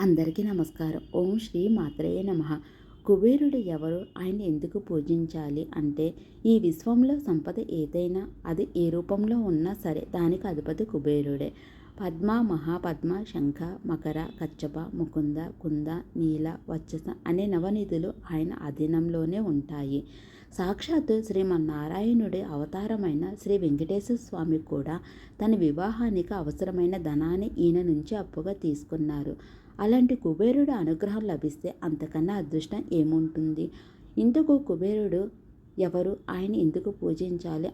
అందరికీ నమస్కారం. ఓం శ్రీ మాత్రేయ నమ. కుబేరుడు ఎవరు? ఆయన ఎందుకు పూజించాలి అంటే ఈ విశ్వంలో సంపద ఏదైనా అది ఏ రూపంలో ఉన్నా సరే దానికి అధిపతి కుబేరుడే. పద్మ మహాపద్మ శంఖ మకర కచ్చప ముకుంద కుంద నీల వచ్చస అనే నవనిధులు ఆయన అధీనంలోనే ఉంటాయి. సాక్షాత్తు శ్రీమన్నారాయణుడి అవతారమైన శ్రీ వెంకటేశ్వర స్వామి కూడా తన వివాహానికి అవసరమైన ధనాన్ని ఈయన నుంచి అప్పుగా తీసుకున్నారు. అలాంటి కుబేరుడు అనుగ్రహం లభిస్తే అంతకన్నా అదృష్టం ఏముంటుంది? ఇందుకు కుబేరుడు ఎవరు? ఆయన ఎందుకు పూజించాలి?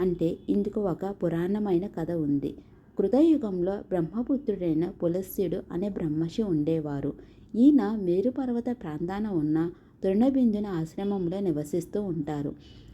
అంటే ఇందుకు ఒక పురాణమైన కథ ఉంది. కృతయుగంలో బ్రహ్మపుత్రుడైన పులస్యుడు అనే బ్రహ్మషి ఉండేవారు. ఈయన మేరుపర్వత ప్రాంతాన ఉన్న తృణబిందున ఆశ్రమంలో నివసిస్తూ ఉంటారు.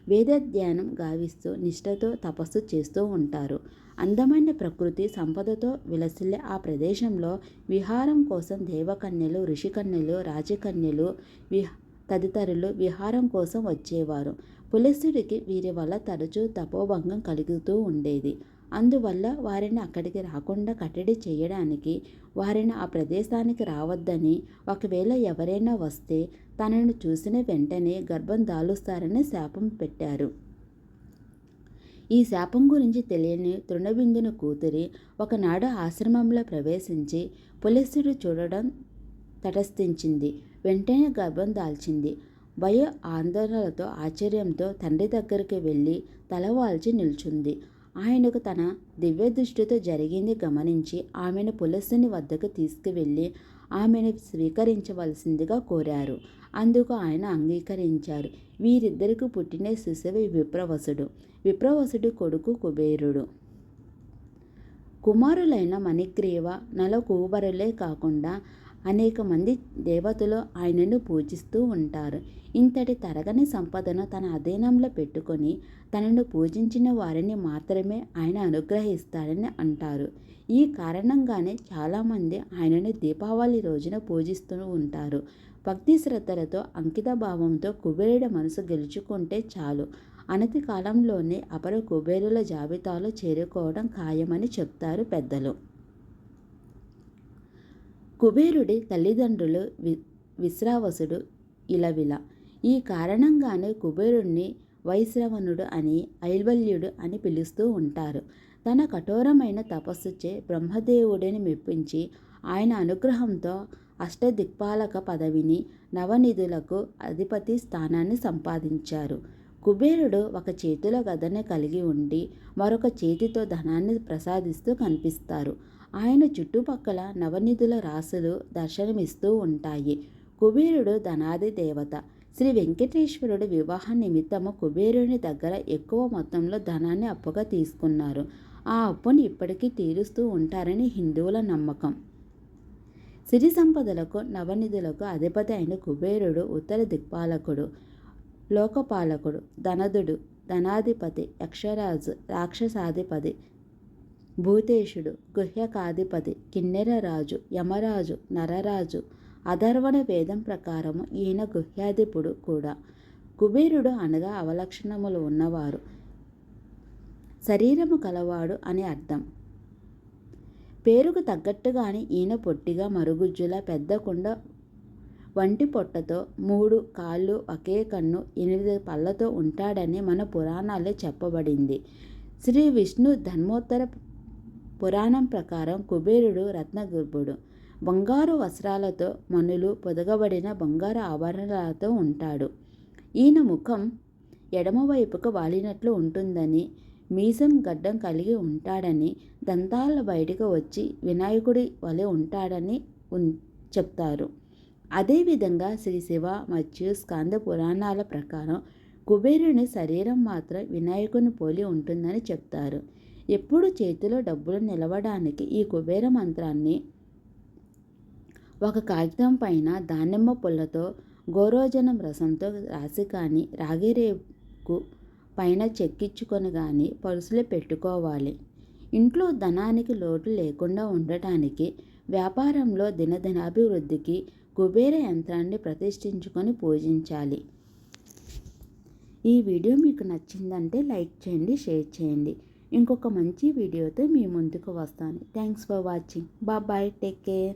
వేదధ్యానం గావిస్తూ నిష్ఠతో తపస్సు చేస్తూ ఉంటారు. అందమైన ప్రకృతి సంపదతో విలసిల్లే ఆ ప్రదేశంలో విహారం కోసం దేవకన్యలు ఋషికన్యలు రాజకన్యలు విహ తదితరులు విహారం కోసం వచ్చేవారు. పులస్సుడికి వీరి వల్ల తరచూ తపోభంగం కలుగుతూ ఉండేది. అందువల్ల వారిని అక్కడికి రాకుండా కట్టడి చేయడానికి వారిని ఆ ప్రదేశానికి రావద్దని ఒకవేళ ఎవరైనా వస్తే తనను చూసిన వెంటనే గర్భం దాలుస్తారని శాపం పెట్టారు. ఈ శాపం గురించి తెలియని తృణబిందుని కూతురి ఒకనాడు ఆశ్రమంలో ప్రవేశించి పులస్సుడు చూడడం తటస్థించింది. వెంటనే గర్భం దాల్చింది. భయ ఆందోళనలతో ఆశ్చర్యంతో తండ్రి దగ్గరికి వెళ్ళి తలవాల్చి నిల్చుంది. ఆయనకు తన దివ్య దృష్టితో జరిగింది గమనించి ఆమెను పులస్సుని వద్దకు తీసుకువెళ్ళి ఆమెను స్వీకరించవలసిందిగా కోరారు. అందుకు ఆయన అంగీకరించారు. వీరిద్దరికి పుట్టిన శిశువు విప్రవసుడు. విప్రవసుడి కొడుకు కుబేరుడు. కుమారులైన మణిగ్రీవ నలకూబరులే కాకుండా అనేక మంది దేవతలు ఆయనను పూజిస్తూ ఉంటారు. ఇంతటి తరగని సంపదను తన అధీనంలో పెట్టుకొని తనను పూజించిన వారిని మాత్రమే ఆయన అనుగ్రహిస్తాడని అంటారు. ఈ కారణంగానే చాలామంది ఆయనను దీపావళి రోజున పూజిస్తూ ఉంటారు. భక్తి శ్రద్ధలతో అంకిత భావంతో కుబేరుడి మనసు గెలుచుకుంటే చాలు. అనతి కాలంలోనే అపర కుబేరుల జాబితాలో చేరుకోవడం ఖాయమని చెప్తారు పెద్దలు. కుబేరుడి తల్లిదండ్రులు వి విశ్రావసుడు ఇలవిల. ఈ కారణంగానే కుబేరుణ్ణి వైశ్రవణుడు అని ఐల్వల్యుడు అని పిలుస్తూ ఉంటారు. తన కఠోరమైన తపస్సుచే బ్రహ్మదేవుడిని మెప్పించి ఆయన అనుగ్రహంతో అష్టదిక్పాలక పదవిని నవనిధులకు అధిపతి స్థానాన్ని సంపాదించారు. కుబేరుడు ఒక చేతిలో గదను కలిగి ఉండి మరొక చేతితో ధనాన్ని ప్రసాదిస్తూ కనిపిస్తారు. ఆయన చుట్టుపక్కల నవనిధుల రాసులు దర్శనమిస్తూ ఉంటాయి. కుబేరుడు ధనాది దేవత. శ్రీ వెంకటేశ్వరుడు వివాహ నిమిత్తము కుబేరుని దగ్గర ఎక్కువ మొత్తంలో ధనాన్ని అప్పుగా తీసుకున్నారు. ఆ అప్పుని ఇప్పటికీ తీరుస్తూ ఉంటారని హిందువుల నమ్మకం. సిరి సంపదలకు నవనిధులకు అధిపతి అయిన కుబేరుడు ఉత్తర దిక్పాలకుడు లోకపాలకుడు ధనదుడు ధనాధిపతి యక్షరాజు రాక్షసాధిపతి భూతేశుడు గుహ్యకాధిపతి కిన్నెరరాజు యమరాజు నరరాజు అధర్వణ వేదం ప్రకారము ఈయన గుహ్యాధిపుడు కూడా. కుబేరుడు అనగా అవలక్షణములు ఉన్నవారు. శరీరము కలవాడు అని అర్థం. పేరుకు తగ్గట్టుగానే ఈయన పొట్టిగా మరుగుజ్జుల పెద్ద కుండ వంటి పొట్టతో మూడు కాళ్ళు ఒకే కన్ను ఎనిమిది పళ్ళతో ఉంటాడని మన పురాణాల్లో చెప్పబడింది. శ్రీ విష్ణు ధర్మోత్తర పురాణం ప్రకారం కుబేరుడు రత్నగర్భుడు. బంగారు వస్త్రాలతో మనులు పొదగబడిన బంగారు ఆభరణాలతో ఉంటాడు. ఈయన ముఖం ఎడమవైపుకు వాలినట్లు ఉంటుందని మీసం గడ్డం కలిగి ఉంటాడని దంతాల బయటకు వచ్చి వినాయకుడి వలె ఉంటాడని చెప్తారు. అదేవిధంగా శ్రీ శివ మరియు స్కంద పురాణాల ప్రకారం కుబేరుని శరీరం మాత్రం వినాయకుని పోలి ఉంటుందని చెప్తారు. ఎప్పుడు చేతిలో డబ్బులు నిలవడానికి ఈ కుబేర మంత్రాన్ని ఒక కాగితం పైన దానిమ్మ పుల్లతో గోరోజనం రసంతో రాసి కానీ రాగిరేపు పైన చెక్కించుకొని కానీ పరుసులో పెట్టుకోవాలి. ఇంట్లో ధనానికి లోటు లేకుండా ఉండటానికి వ్యాపారంలో దినదినాభివృద్ధికి కుబేర యంత్రాన్ని ప్రతిష్ఠించుకొని పూజించాలి. ఈ వీడియో మీకు నచ్చిందంటే లైక్ చేయండి షేర్ చేయండి. ఇంకొక మంచి వీడియోతో మీ ముందుకు వస్తాను. Thanks for watching bye take care